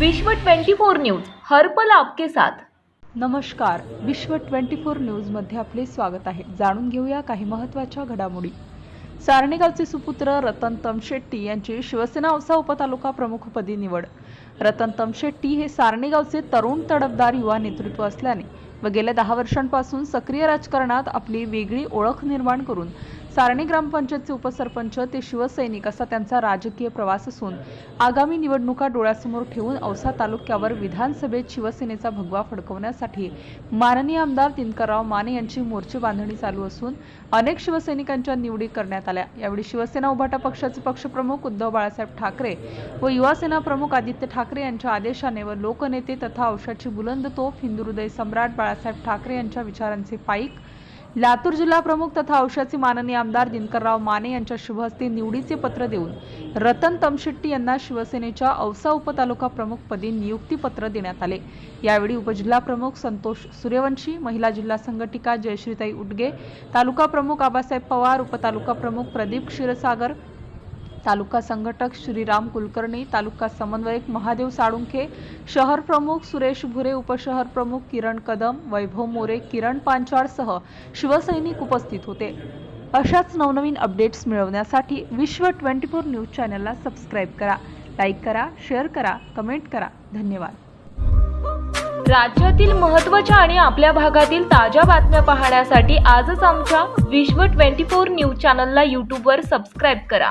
विश्व 24 न्यूज हर्पल आपके साथ. नमस्कार. विश्व 24 न्यूजमध्ये आपले स्वागत आहे. जाणून घेऊया काही महत्त्वाच्या घडामोडी. सारणेगावचे सुपुत्र रतन तमशेट्टी यांची शिवसेना औसा उपतालुका प्रमुखपदी निवड. रतन तमशेट्टी हे सारणेगावचे तरुण तडफदार युवा नेतृत्व असल्याने व गेल्या दहा वर्षांपासून सक्रिय राजकारणात आपली वेगळी ओळख निर्माण करून सारणी ग्रामपंचायतचे उपसरपंच ते शिवसैनिक असा त्यांचा राजकीय प्रवास असून आगामी निवडणुका डोळ्यासमोर ठेवून औसा तालुक्यावर विधानसभेत शिवसेनेचा भगवा फडकवण्यासाठी माननीय आमदार दिनकरराव माने यांची मोर्चे बांधणी चालू असून अनेक शिवसैनिकांच्या निवडी करण्यात आल्या. यावेळी शिवसेना उभाटा पक्षाचे पक्षप्रमुख उद्धव बाळासाहेब ठाकरे व युवासेना प्रमुख आदित्य ठाकरे यांच्या आदेशाने व लोकनेते तथा औषधाची बुलंद तोफ हिंदू हृदय सम्राट बाळासाहेब ठाकरे यांच्या विचारांचे पाईक लातूर जिल्हा प्रमुख तथा औषधचे माननीय आमदार दिनकरराव माने यांच्या शुभहस्ते निवडीचे पत्र देऊन रतन तमशेट्टी यांना शिवसेनेच्या औसा उपतालुका प्रमुखपदी नियुक्तीपत्र देण्यात आले. यावेळी उपजिल्हा प्रमुख संतोष सूर्यवंशी महिला जिल्हा संघटिका जयश्रीताई उडगे तालुका प्रमुख आबासाहेब पवार उपतालुका प्रमुख प्रदीप क्षीरसागर तालुका संघटक श्रीराम कुलकर्णी तालुका समन्वयक महादेव साळुंखे शहर प्रमुख सुरेश भुरे उपशहर प्रमुख किरण कदम वैभव मोरे किरण पांचाळसह शिवसैनिक उपस्थित होते. अशाच नवनवीन अपडेट्स मिळवण्यासाठी विश्व ट्वेंटी फोर न्यूज चॅनलला सबस्क्राईब करा लाईक करा शेअर करा कमेंट करा. धन्यवाद. राज्यातील महत्त्वाच्या आणि आपल्या भागातील ताज्या बातम्या पाहण्यासाठी आजच आमच्या विश्व 24 न्यूज चॅनलला यूट्यूबवर सबस्क्राईब करा.